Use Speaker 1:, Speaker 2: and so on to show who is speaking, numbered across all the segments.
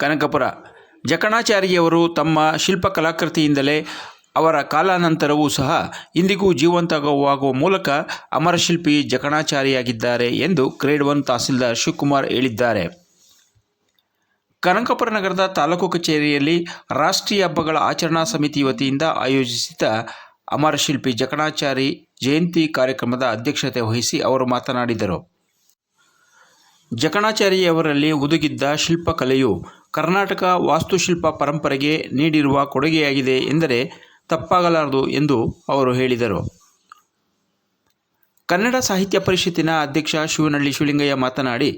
Speaker 1: ಕನಕಪುರ. ಜಕಣಾಚಾರ್ಯವರು ತಮ್ಮ ಶಿಲ್ಪಕಲಾಕೃತಿಯಿಂದಲೇ ಅವರ ಕಾಲಾನಂತರವೂ ಸಹ ಇಂದಿಗೂ ಜೀವಂತವಾಗುವ ಮೂಲಕ ಅಮರಶಿಲ್ಪಿ ಜಕಣಾಚಾರಿಯಾಗಿದ್ದಾರೆ ಎಂದು ಗ್ರೇಡ್ ಒನ್ ತಹಸೀಲ್ದಾರ್ ಶಿವಕುಮಾರ್ ಹೇಳಿದ್ದಾರೆ. ಕನಕಪುರ ನಗರದ ತಾಲೂಕು ಕಚೇರಿಯಲ್ಲಿ ರಾಷ್ಟ್ರೀಯ ಹಬ್ಬಗಳ ಆಚರಣಾ ಸಮಿತಿ ವತಿಯಿಂದ ಆಯೋಜಿಸಿದ್ದ ಅಮರಶಿಲ್ಪಿ ಜಕಣಾಚಾರಿ ಜಯಂತಿ ಕಾರ್ಯಕ್ರಮದ ಅಧ್ಯಕ್ಷತೆ ವಹಿಸಿ ಅವರು ಮಾತನಾಡಿದರು. ಜಕಣಾಚಾರಿಯವರಲ್ಲಿ ಹುದುಗಿದ್ದ ಶಿಲ್ಪಕಲೆಯು ಕರ್ನಾಟಕ ವಾಸ್ತುಶಿಲ್ಪ ಪರಂಪರೆಗೆ ನೀಡಿರುವ ಕೊಡುಗೆಯಾಗಿದೆ ಎಂದರೆ ತಪ್ಪಾಗಲಾರದು ಎಂದು ಅವರು ಹೇಳಿದರು. ಕನ್ನಡ ಸಾಹಿತ್ಯ ಪರಿಷತ್ತಿನ ಅಧ್ಯಕ್ಷ ಶಿವನಹಳ್ಳಿ ಶಿವಲಿಂಗಯ್ಯ ಮಾತನಾಡಿ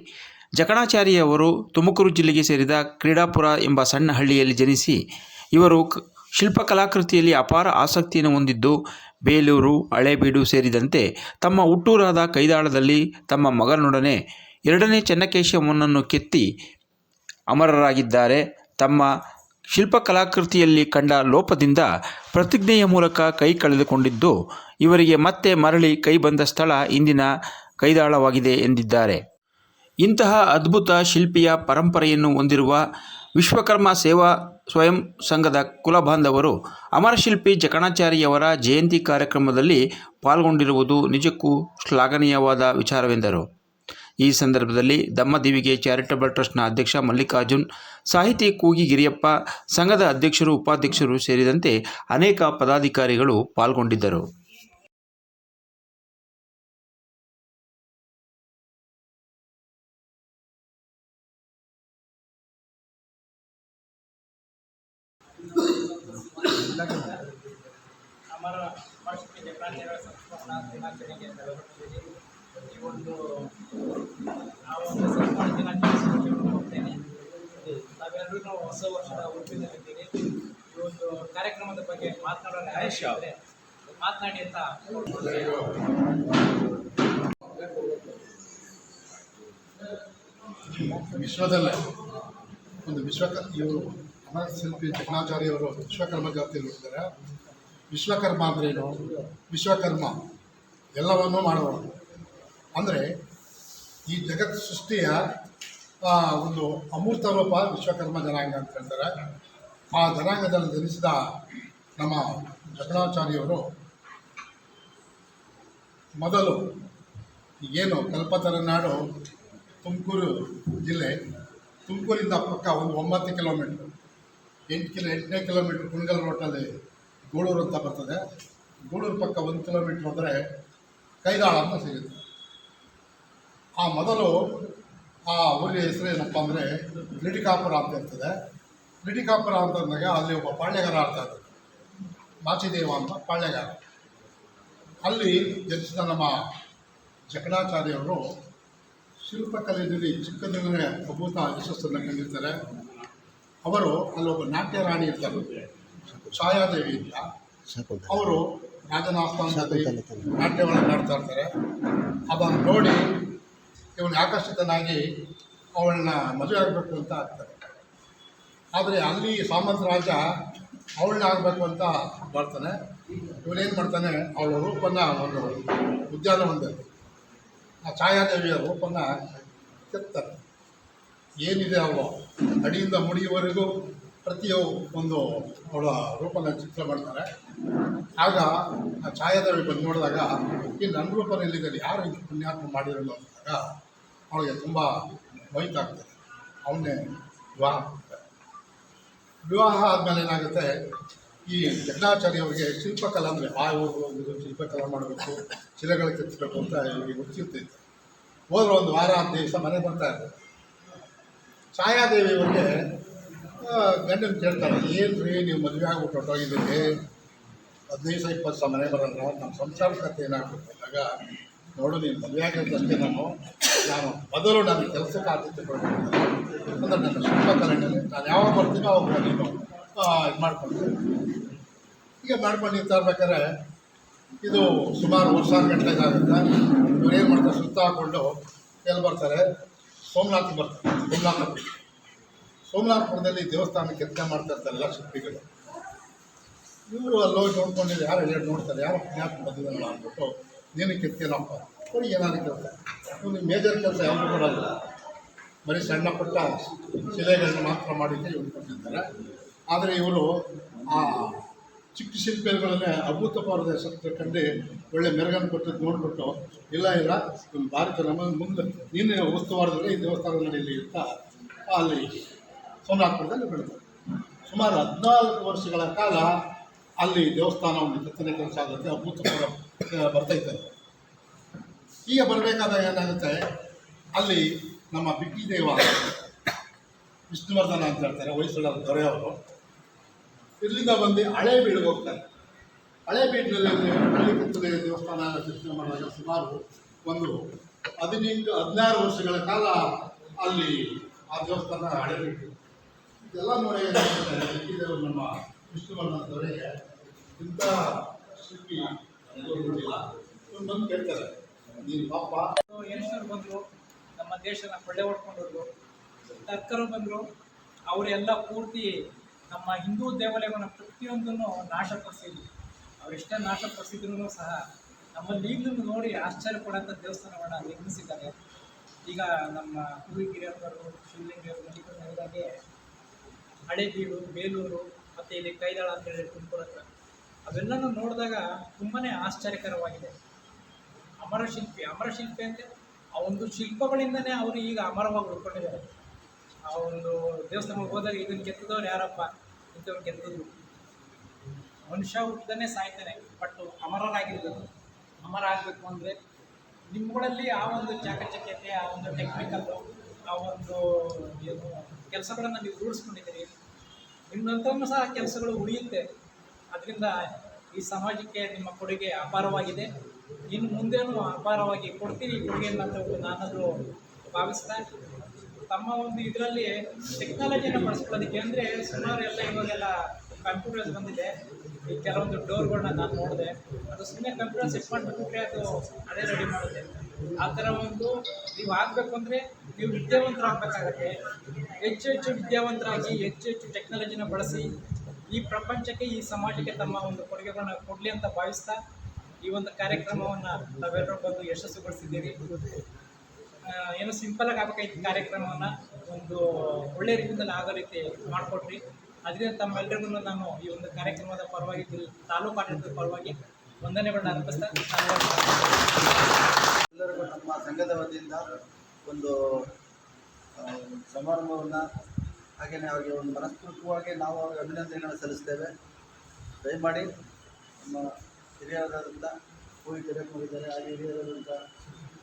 Speaker 1: ಜಕಣಾಚಾರಿಯವರು ತುಮಕೂರು ಜಿಲ್ಲೆಗೆ ಸೇರಿದ ಕ್ರೀಡಾಪುರ ಎಂಬ ಸಣ್ಣ ಹಳ್ಳಿಯಲ್ಲಿ ಜನಿಸಿ, ಇವರು ಶಿಲ್ಪಕಲಾಕೃತಿಯಲ್ಲಿ ಅಪಾರ ಆಸಕ್ತಿಯನ್ನು ಹೊಂದಿದ್ದು, ಬೇಲೂರು, ಹಳೇಬೀಡು ಸೇರಿದಂತೆ ತಮ್ಮ ಹುಟ್ಟೂರಾದ ಕೈದಾಳದಲ್ಲಿ ತಮ್ಮ ಮಗನೊಡನೆ ಎರಡನೇ ಚೆನ್ನಕೇಶವನನ್ನು ಕೆತ್ತಿ ಅಮರರಾಗಿದ್ದಾರೆ. ತಮ್ಮ ಶಿಲ್ಪಕಲಾಕೃತಿಯಲ್ಲಿ ಕಂಡ ಲೋಪದಿಂದ ಪ್ರತಿಜ್ಞೆಯ ಮೂಲಕ ಕೈ ಕಳೆದುಕೊಂಡಿದ್ದು, ಇವರಿಗೆ ಮತ್ತೆ ಮರಳಿ ಕೈ ಬಂದ ಸ್ಥಳ ಇಂದಿನ ಕೈದಾಳವಾಗಿದೆ ಎಂದಿದ್ದಾರೆ. ಇಂತಹ ಅದ್ಭುತ ಶಿಲ್ಪಿಯ ಪರಂಪರೆಯನ್ನು ಹೊಂದಿರುವ ವಿಶ್ವಕರ್ಮ ಸೇವಾ ಸ್ವಯಂ ಸಂಘದ ಕುಲಬಾಂಧವರು ಅಮರಶಿಲ್ಪಿ ಜಕಣಾಚಾರಿಯವರ ಜಯಂತಿ ಕಾರ್ಯಕ್ರಮದಲ್ಲಿ ಪಾಲ್ಗೊಂಡಿರುವುದು ನಿಜಕ್ಕೂ ಶ್ಲಾಘನೀಯವಾದ ವಿಚಾರವೆಂದರು. ಈ ಸಂದರ್ಭದಲ್ಲಿ ದಮ್ಮದೇವಿಗೆ ಚಾರಿಟಬಲ್ ಟ್ರಸ್ಟ್ನ ಅಧ್ಯಕ್ಷ ಮಲ್ಲಿಕಾರ್ಜುನ್, ಸಾಹಿತಿ ಕೂಗಿ ಗಿರಿಯಪ್ಪ ಸಂಘದ ಅಧ್ಯಕ್ಷರು, ಉಪಾಧ್ಯಕ್ಷರು ಸೇರಿದಂತೆ ಅನೇಕ ಪದಾಧಿಕಾರಿಗಳು ಪಾಲ್ಗೊಂಡಿದ್ದರು.
Speaker 2: ಒಂದು ನಾವು ದಿನಾಚರಣೆ ಸಂಚಲನ ಹೋಗ್ತೇನೆ ತಾವೆಲ್ಲರೂ ಹೊಸ ವರ್ಷದ ಹುರುಪಿನಲ್ಲಿದ್ದೀರಿ ಈ ಒಂದು ಕಾರ್ಯಕ್ರಮದ ಬಗ್ಗೆ ಮಾತನಾಡೋಣ ಇದ್ರೆ ಮಾತನಾಡಿ ಅಂತ
Speaker 3: ವಿಶ್ವದಲ್ಲೇ. ಒಂದು ವಿಶ್ವಕ, ಇವರು ಶಿಲ್ಪಿ ಅವರು ವಿಶ್ವಕರ್ಮ ಜಾತಿ ಇದ್ದಾರೆ. ವಿಶ್ವಕರ್ಮ ಅಂದ್ರೇನು ವಿಶ್ವಕರ್ಮ. ಎಲ್ಲವನ್ನೂ ಮಾಡುವ ಅಂದರೆ ಈ ಜಗತ್ ಸೃಷ್ಟಿಯ ಒಂದು ಅಮೂರ್ತ ರೂಪ ವಿಶ್ವಕರ್ಮ ಜನಾಂಗ ಅಂತ ಹೇಳ್ತಾರೆ. ಆ ಜನಾಂಗದಲ್ಲಿ ಜನಿಸಿದ ನಮ್ಮ ಜಕಣಾಚಾರ್ಯವರು ಮೊದಲು ಏನು ಕಲ್ಪತರನಾಡು ತುಮಕೂರು ಜಿಲ್ಲೆ, ತುಮಕೂರಿಂದ ಪಕ್ಕ ಒಂದು ಒಂಬತ್ತು ಕಿಲೋಮೀಟ್ರ್, ಎಂಟು ಕಿಲೋ, ಎಂಟನೇ ಕಿಲೋಮೀಟ್ರ್ ಕುಣಗಲ್ ರೋಟಲ್ಲಿ ಗೂಳೂರು ಅಂತ ಬರ್ತದೆ. ಗೂಳೂರು ಪಕ್ಕ ಒಂದು ಕಿಲೋಮೀಟ್ರ್ ಹೋದರೆ ಕೈದಾಳ ಅಂತ ಸಿಗುತ್ತೆ. ಆ ಮೊದಲು ಆ ಊರಿನ ಹೆಸರು ಏನಪ್ಪ ಅಂದರೆ ಲಿಟಿಕಾಪುರ ಅಂತ ಇರ್ತದೆ. ಲಿಟಿಕಾಪುರ ಅಂತಂದಾಗ ಅಲ್ಲಿ ಒಬ್ಬ ಪಾಳ್ಯಗಾರ ಆಡ್ತಾ ಇದ್ದರು ಮಾಚಿದೇವ ಅಂತ ಪಾಳ್ಯಗಾರ. ಅಲ್ಲಿ ಜನಿಸಿದ ನಮ್ಮ ಜಕಣಾಚಾರ್ಯವರು ಶಿಲ್ಪಕಲೆಯಲ್ಲಿ ಚಿಕ್ಕಂದಿನ ಅಭೂತ ಯಶಸ್ಸನ್ನು ಕಂಡಿರ್ತಾರೆ. ಅವರು ಅಲ್ಲೊಬ್ಬ ನಾಟ್ಯ ರಾಣಿ ಇರ್ತಾರೆ ಛಾಯಾದೇವಿ ಅಂತ. ಅವರು ರಾಜನಾಸ್ಥಾನದಲ್ಲಿ ನಾಟ್ಯವನ್ನು ಮಾಡ್ತಾ ಇರ್ತಾರೆ. ಅದನ್ನು ನೋಡಿ ಇವನು ಆಕರ್ಷಿತನಾಗಿ ಅವಳನ್ನ ಮದುವೆ ಆಗಬೇಕು ಅಂತ ಆಗ್ತಾರೆ. ಆದರೆ ಅಲ್ಲಿ ಸಾಮಂತ ರಾಜ ಅವಳನ್ನ ಆಗಬೇಕು ಅಂತ ಬರ್ತಾನೆ ಇವನೇನು ಮಾಡ್ತಾನೆ? ಅವಳ ರೂಪನ ಒಂದು ಉದ್ಯಾನವನದಲ್ಲಿ ಆ ಛಾಯಾದೇವಿಯ ರೂಪನ ಕೆತ್ತಾರೆ ಏನಿದೆ ಅವಳು ಅಡಿಯಿಂದ ಮುಡಿಯವರೆಗೂ ಪ್ರತಿಯೊ ಒಂದು ಅವಳ ರೂಪನ ಚಿತ್ರ ಮಾಡ್ತಾರೆ. ಆಗ ಆ ಛಾಯಾದೇವಿ ಬಂದು ನೋಡಿದಾಗ, ಈ ನನ್ನ ರೂಪನ ಎಲ್ಲಿದ್ದಾರೆ ಯಾರು ಇಂಥ ಪುಣ್ಯಾತ್ಮ ಮಾಡಿರಲ್ಲ ಅಂದಾಗ ಅವಳಿಗೆ ತುಂಬ ಆಗ್ತದೆ. ಅವನ್ನೇ ವಿವಾಹ ಮಾಡ್ತಾರೆ ವಿವಾಹ ಆದಮೇಲೆ ಏನಾಗುತ್ತೆ? ಈ ಜಗ್ನಾಚಾರ್ಯವರಿಗೆ ಶಿಲ್ಪಕಲಾ ಅಂದರೆ ಆ ಶಿಲ್ಪಕಲಾ ಮಾಡಬೇಕು, ಶಿಲೆಗಳು ಕೆತ್ತಬೇಕು ಅಂತ ಇವರಿಗೆ ಗೊತ್ತಿರ್ತಿತ್ತು ಹೋದ್ರೆ ಒಂದು ವಾರ, ಹತ್ತು ದಿವಸ ಮನೆ ಬರ್ತಾ ಇರ್ತಾರೆ ಛಾಯಾದೇವಿಯವರಿಗೆ ಗಂಡನ ಕೇಳ್ತಾರೆ ಏನು ರೀ ನೀವು ಮದುವೆ ಆಗ್ಬಿಟ್ಟು ಹೊಟ್ಟೋಗಿದ್ದೀರಿ ಹದಿನೈದು ಇಪ್ಪತ್ತು ಸಹ ಮನೆ ಬರಲ್ಲ ನಮ್ಮ ಸಂಸಾರ ಕಥೆ ಏನಾಗ್ಬೇಕು ಅಂದಾಗ ನೋಡು ನೀನು ಮದುವೆ ಅಷ್ಟೇ ನಾನು ನಾನು ಮೊದಲು ನನ್ನ ಕೆಲಸಕ್ಕೆ ಆದ್ಯತೆ ಕೊಡಬೇಕು ಅಂದರೆ ನನ್ನ ಶಿಲ್ಪಕಲೆಯಲ್ಲಿ ನಾನು ಯಾವಾಗ ಬರ್ತೀನೋ ಅವಾಗ ನೀನು ಇದು ಮಾಡ್ಕೊಂಡು ಹೀಗೆ ಮಾಡ್ಕೊಂಡು ನೀವು ತರಬೇಕಾದ್ರೆ ಇದು ಸುಮಾರು ವರ್ಷ ಗಂಟೆ ಇದಾಗುತ್ತೆ ಇವ್ರು ಏನು ಮಾಡ್ತಾರೆ, ಸುತ್ತ ಹಾಕ್ಕೊಂಡು ಎಲ್ಲಿ ಬರ್ತಾರೆ? ಸೋಮನಾಥ್ ಬರ್ತಾರೆ. ಸೋಮನಾಥಪುರ. ಸೋಮನಾಥಪುರದಲ್ಲಿ ದೇವಸ್ಥಾನಕ್ಕೆ ಕೆಲಸ ಮಾಡ್ತಾ ಇರ್ತಾರೆ ಎಲ್ಲ ಶಿಲ್ಪಿಗಳು ಇವರು ಅಲ್ಲೋಗಿ ನೋಡ್ಕೊಂಡಿದ್ದು ಯಾರು ಹೇಳಿ ನೋಡ್ತಾರೆ. ಯಾರು ಜ್ಞಾಪಕ ಬಂದಿದ್ದಲ್ಲ ಅಂದ್ಬಿಟ್ಟು ನೀನು ಕೆತ್ತೇನಪ್ಪ ಕೊಡಿ, ಏನಾದ್ರು ಕೆಲಸ ಇವನು ಮೇಜರ್ ಕೆಲಸ ಯಾವುದು ಕೊಡಲ್ಲ. ಬರೀ ಸಣ್ಣ ಪುಟ್ಟ ಶಿಲೆಗಳನ್ನು ಮಾತ್ರ ಮಾಡಿದ್ದೆ ಇವರು ಕೊಟ್ಟಿದ್ದಾರೆ. ಆದರೆ ಇವರು ಆ ಚಿಕ್ಕ ಶಿಲ್ಪಿಗಳನ್ನೇ ಅಭೂತಪೂರ್ವದ ಶಕ್ತಿ ಕಂಡು ಒಳ್ಳೆ ಮೆರಗನ್ನು ಕೊಟ್ಟದ್ದು ನೋಡಿಬಿಟ್ಟು, ಇಲ್ಲ ಇಲ್ಲ ನಿಮ್ಮ ಭಾರತ ನಮ್ಮ ಮುಂದೆ, ನೀನು ಉಸ್ತುವಾರದಲ್ಲಿ ಈ ದೇವಸ್ಥಾನ ನಡೆಯಲಿ ಅಂತ ಅಲ್ಲಿ ಸೋಮನಾಥಪುರದಲ್ಲಿ ಬೆಳೆದರು ಸುಮಾರು ಹದಿನಾಲ್ಕು ವರ್ಷಗಳ ಕಾಲ ಅಲ್ಲಿ ದೇವಸ್ಥಾನವನ್ನು ಕೆತ್ತನೆ ಕೆಲಸ ಆಗುತ್ತೆ, ಅಭೂತಪೂರ್ವ ಬರ್ತೈತೆ. ಈಗ ಬರಬೇಕಾದಾಗ ಏನಾಗುತ್ತೆ? ಅಲ್ಲಿ ನಮ್ಮ ಬಿಕ್ಕಿ ದೇವ ವಿಷ್ಣುವರ್ಧನ ಅಂತ ಹೇಳ್ತಾರೆ ಹೊಯ್ಸಳ ದೊರೆಯವರು. ಇಲ್ಲಿಂದ ಬಂದು ಹಳೆ ಬೀಡಿಗೆ ಹೋಗ್ತಾರೆ. ಹಳೆ ಬೀಡಿನಲ್ಲಿ ಹಳೆ ಕೆತ್ತನೆ ದೇವಸ್ಥಾನ ದರ್ಶನ ಮಾಡಿದಾಗ ಸುಮಾರು ಒಂದು ಹದಿನೆಂಟು, ಹದಿನಾರು ವರ್ಷಗಳ ಕಾಲ ಅಲ್ಲಿ ಆ ದೇವಸ್ಥಾನ ಹಳೆ ಬೀಡು. ಇದೆಲ್ಲ ನೋಡಿ ಬಿಕ್ಕಿ ದೇವರು ನಮ್ಮ ವಿಷ್ಣುವರ್ಧನ ದೊರೆಗೆ ಇಂಥ ಶಿಲ್ಪಿ ಪಾಪ.
Speaker 2: ಬಂದರು. ನಮ್ಮ ದೇಶನ ಕೊಳ್ಳೆ ಹೊಡ್ಕೊಂಡವ್ರು ಟರ್ಕರು ಬಂದರು. ಅವರೆಲ್ಲ ಪೂರ್ತಿ ನಮ್ಮ ಹಿಂದೂ ದೇವಾಲಯಗಳನ್ನ ಪ್ರತಿಯೊಂದನ್ನು ನಾಶಪಡಿಸಿದ್ರು ಅವರೆಷ್ಟೇ ನಾಶಪಡಿಸಿದ್ರು ಸಹ ನಮ್ಮಲ್ಲಿ ಈಗಲೂ ನೋಡಿ ಆಶ್ಚರ್ಯ ಪಡೋಂಥ ದೇವಸ್ಥಾನಗಳನ್ನ ನಿರ್ಮಿಸಿದ್ದಾರೆ. ಈಗ ನಮ್ಮ ಕುರುಗಿರಿಯವರು ಶಿವಲಿಂಗಿಯವರು ಮಲ್ಲಿಕಾರ್ಜುನ ಹಳೆಬೀಡು, ಬೇಲೂರು, ಮತ್ತು ಇಲ್ಲಿ ಕೈದಾಳ ಅಂತ ಹೇಳಿ ತುಮಕೂರು ಹತ್ರ. ಅವೆಲ್ಲನೂ ನೋಡಿದಾಗ ತುಂಬಾ ಆಶ್ಚರ್ಯಕರವಾಗಿದೆ. ಅಮರಶಿಲ್ಪಿ ಅಮರಶಿಲ್ಪಿ ಅಂದರೆ ಆ ಒಂದು ಶಿಲ್ಪಗಳಿಂದನೇ ಅವರು ಈಗ ಅಮರವಾಗಿ ಉಳ್ಕೊಂಡಿದ್ದಾರೆ. ಆ ಒಂದು ದೇವಸ್ಥಾನಕ್ಕೆ ಹೋದಾಗ ಇದನ್ನು ಕೆತ್ತದವ್ರು ಯಾರಪ್ಪ? ಇಂಥವ್ರು ಕೆತ್ತದ್ರು ಮನುಷ್ಯ ಹುಟ್ಟಿದನೇ ಸಾಯ್ತಾನೆ ಬಟ್ ಅಮರರಾಗಿರ್ಬೇಕು ಅಮರ ಆಗಬೇಕು ಅಂದರೆ ನಿಮ್ಮಗಳಲ್ಲಿ ಆ ಒಂದು ಚಾಕಚಕ್ಯತೆ, ಆ ಒಂದು ಟೆಕ್ನಿಕಲ್ ಆ ಒಂದು ಏನು ಕೆಲಸಗಳನ್ನು ನೀವು ರೂಢಿಸ್ಕೊಂಡಿದ್ದೀರಿ. ನಿಮ್ಮ ನಂತರನೂ ಸಹ ಕೆಲಸಗಳು ಉಳಿಯುತ್ತೆ. ಅದರಿಂದ ಈ ಸಮಾಜಕ್ಕೆ ನಿಮ್ಮ ಕೊಡುಗೆ ಅಪಾರವಾಗಿದೆ. ಇನ್ನು ಮುಂದೇನು ಅಪಾರವಾಗಿ ಕೊಡ್ತೀನಿ ಕೊಡುಗೆಯನ್ನು ಅಂತ ನಾನಾದರೂ ಭಾವಿಸ್ತಾ ತಮ್ಮ ಒಂದು ಇದರಲ್ಲಿ ಟೆಕ್ನಾಲಜಿಯನ್ನು ಬಳಸ್ಕೊಳ್ಳೋದಕ್ಕೆ ಅಂದರೆ ಸುಮಾರು ಎಲ್ಲ ಇವಾಗೆಲ್ಲ ಕಂಪ್ಯೂಟರ್ಸ್ ಬಂದಿದೆ. ಈ ಕೆಲವೊಂದು ಡೋರ್ಗಳನ್ನ ನಾನು ನೋಡಿದೆ. ಅದು ಸುಮ್ಮನೆ ಕಂಪ್ಯೂಟರ್ ಸೆಟ್ ಮಾಡಿಬಿಟ್ರೆ ಅದು ಅದೇ ರೆಡಿ ಮಾಡುತ್ತೆ. ಆ ಥರ ಒಂದು ನೀವು ಆಗಬೇಕು ಅಂದರೆ ನೀವು ವಿದ್ಯಾವಂತರಾಗಬೇಕಾಗತ್ತೆ. ಹೆಚ್ಚು ಹೆಚ್ಚು ವಿದ್ಯಾವಂತರಾಗಿ ಹೆಚ್ಚು ಹೆಚ್ಚು ಟೆಕ್ನಾಲಜಿನ ಬಳಸಿ ಈ ಪ್ರಪಂಚಕ್ಕೆ, ಈ ಸಮಾಜಕ್ಕೆ ತಮ್ಮ ಒಂದು ಕೊಡುಗೆಗಳನ್ನ ಕೊಡಲಿ ಅಂತ ಭಾವಿಸ್ತಾ ಈ ಒಂದು ಕಾರ್ಯಕ್ರಮವನ್ನು ನಾವೆಲ್ಲರೂ ಬಂದು ಯಶಸ್ಸುಗೊಳಿಸಿದ್ದೀರಿ ಏನು ಸಿಂಪಲಾಗಿ ಆಗಬೇಕಾಗಿತ್ತು ಕಾರ್ಯಕ್ರಮವನ್ನು. ಒಂದು ಒಳ್ಳೆ ರೀತಿಯಿಂದ ಆಗೋ ರೀತಿ ಮಾಡಿಕೊಟ್ರಿ. ಅದರಿಂದ ತಮ್ಮೆಲ್ಲರಿಗೂ ನಾನು ಈ ಒಂದು ಕಾರ್ಯಕ್ರಮದ ಪರವಾಗಿ ತಾಲೂಕು ಆಡಳಿತದ ಪರವಾಗಿ ವಂದನೆಗಳನ್ನ ಅರ್ಪಿಸ್ತಾ
Speaker 4: ಎಲ್ಲರಿಗೂ ನಮ್ಮ ಸಂಘದ ವತಿಯಿಂದ ಒಂದು ಸಮಾರಂಭವನ್ನು ಹಾಗೆಯೇ ಅವರಿಗೆ ಒಂದು ಮನಸ್ಪೂರ್ವಕವಾಗಿ ನಾವು ಅವ್ರಿಗೆ ಅಭಿನಂದನೆಗಳನ್ನು ಸಲ್ಲಿಸ್ತೇವೆ. ದಯಮಾಡಿ ನಮ್ಮ ಹಿರಿಯರಾದಂಥ ಕೋವಿ ಮಾಡಿದ್ದಾರೆ ಹಾಗೆ ಹಿರಿಯರಾದಂಥ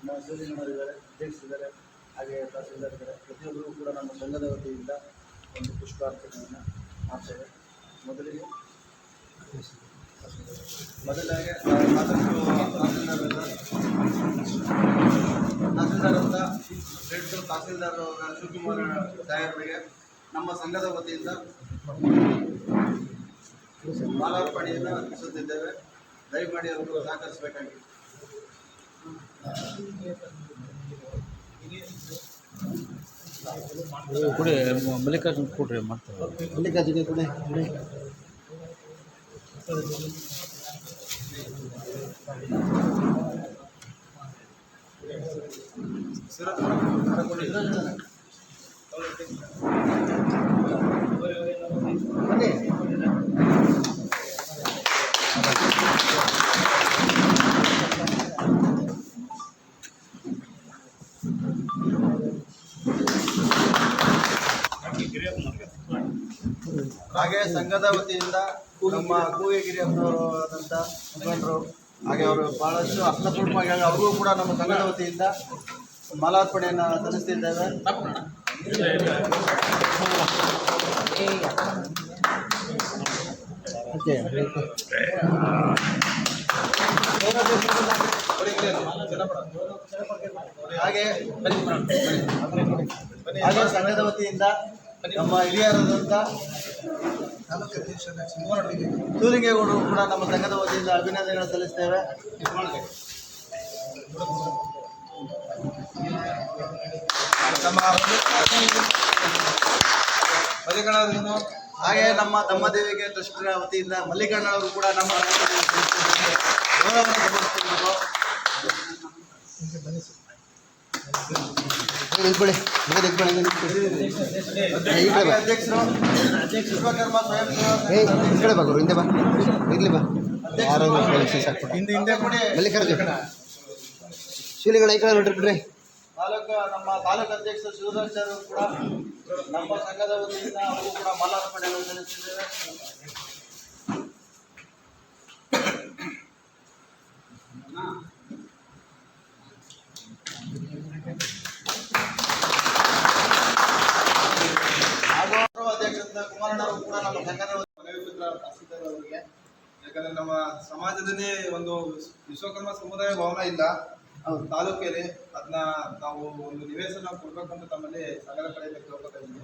Speaker 4: ನಮ್ಮ ಶಿವಲಿಂಗನವರಿದ್ದಾರೆ ಅಧ್ಯಕ್ಷರಿದ್ದಾರೆ, ಹಾಗೆ ತಹಸೀಲ್ದಾರ್ ಇದ್ದಾರೆ. ಕೂಡ ನಮ್ಮ ಸಂಘದ ವತಿಯಿಂದ ಒಂದು ಪುಷ್ಪಾರ್ಚನೆಯನ್ನು ಮಾಡ್ತೇವೆ. ಮೊದಲಿಗೆ ಮೊದಲಾಗಿ ತಹಸೀಲ್ದಾರ್ ತಹಸೀಲ್ದಾರ್ ಅಂತ ರೆಡ್ ತಹಸೀಲ್ದಾರ್ ಶಿವಕುಮಾರ್ ಸಾಹೇಬರಿಗೆ ನಮ್ಮ ಸಂಘದ ವತಿಯಿಂದ ಮಾಲಾರ್ಪಣೆಯನ್ನು ಅರ್ಪಿಸುತ್ತಿದ್ದೇವೆ ದಯಮಾಡಿ ಅವರು ಸಹಕರಿಸಬೇಕಾಗಿದೆ
Speaker 5: ಕೊಡಿ ಮಲ್ಲಿಕಾರ್ಜುನ್ ಕೊಡ್ರಿ ಮಾಡ್ತಾರೆ
Speaker 4: ಮಲ್ಲಿಕಾರ್ಜುನ ಕೂಡ ಹಾಗೆ ಸಂಘದ ವತಿಯಿಂದ ನಮ್ಮ ಕೂಯಗಿರಿ ಅಪ್ಪನವರು ಆದಂಥ ಮುಖಂಡರು, ಹಾಗೆ ಅವರು ಬಹಳಷ್ಟು ಅರ್ಥಪೂರ್ಣವಾಗಿ ಅವ್ರಿಗೂ ಕೂಡ ನಮ್ಮ ಸಂಘದ ವತಿಯಿಂದ ಮಾಲಾರ್ಪಣೆಯನ್ನು ಸಲ್ಲಿಸ್ತಿದ್ದೇವೆ. ಹಾಗೆ ಹಾಗೆ ಸಂಘದ ವತಿಯಿಂದ ನಮ್ಮ ಹಿರಿಯರಾದಂಥ ಸೂಲಿಂಗೇಗೌಡರು ಕೂಡ ನಮ್ಮ ಸಂಘದ ವತಿಯಿಂದ ಅಭಿನಂದನೆಗಳನ್ನು ಸಲ್ಲಿಸ್ತೇವೆ ಹಾಗೆ ನಮ್ಮ ತಮ್ಮದೇವಿಗೆ ಟ್ರಸ್ಟ್ರ ವತಿಯಿಂದ ಮಲ್ಲಿಕಣ್ಣವರು ಕೂಡ ನಮ್ಮ ತೋರಿಸ್ತಿರ್ಬೇಕು.
Speaker 6: ನಿಂತ್ಕೊಳ್ಳಿ. ಹಂಗೆ ನಿಂತ್ಕೊಳ್ಳಿ. ಈ ಕಡೆ ಬಾ. ಏಯ್ ಈ ಕಡೆ ಬಾ ಗುರು ಹಿಂದೆ ಬಾ. ಇರ್ಲಿ ಬಾ. ಯಾರೋ ಮಲ್ಲಿಕಾರ್ಜುನ್ ಶಿವಲಿಂಗಣ ಈ ಕಡೆ ನೋಡ್ರಿ ಬಿಡ್ರಿ
Speaker 4: ತಾಲೂಕು ನಮ್ಮ ತಾಲೂಕು ಅಧ್ಯಕ್ಷ ಶಿವರಾಜ್ ಕೂಡ ನಮ್ಮ ಸಂಘದ ವತಿಯಿಂದ ಅವರು ಕೂಡ ಮಾಲಾರ್ಪಣೆಯನ್ನು ಸಲ್ಲಿಸಿದ್ದೇವೆ ಹಾಗೂ ಗೌರವ ಅಧ್ಯಕ್ಷರಾದ ಕುಮಾರಣ್ಣವರು ಕೂಡ ನಮ್ಮ ಸಂಘದ
Speaker 7: ಮನವಿಪತ್ರ ತಹಸೀಲ್ದಾರ್ ಅವರಿಗೆ ಯಾಕಂದ್ರೆ ನಮ್ಮ ಸಮಾಜದಲ್ಲಿ ಒಂದು ವಿಶ್ವಕರ್ಮ ಸಮುದಾಯ ಭವನ ಇಲ್ಲ. ತಾಲೂಕಲ್ಲಿ ಅದನ್ನ ನಾವು ಒಂದು ನಿವೇಶನ ಕೊಡ್ಬೇಕು ಅಂತ ತಮ್ಮಲ್ಲಿ ಸಂಘದ ಕಡೆ ಕೇಳ್ಕೊತಾ ಇದ್ದೀವಿ.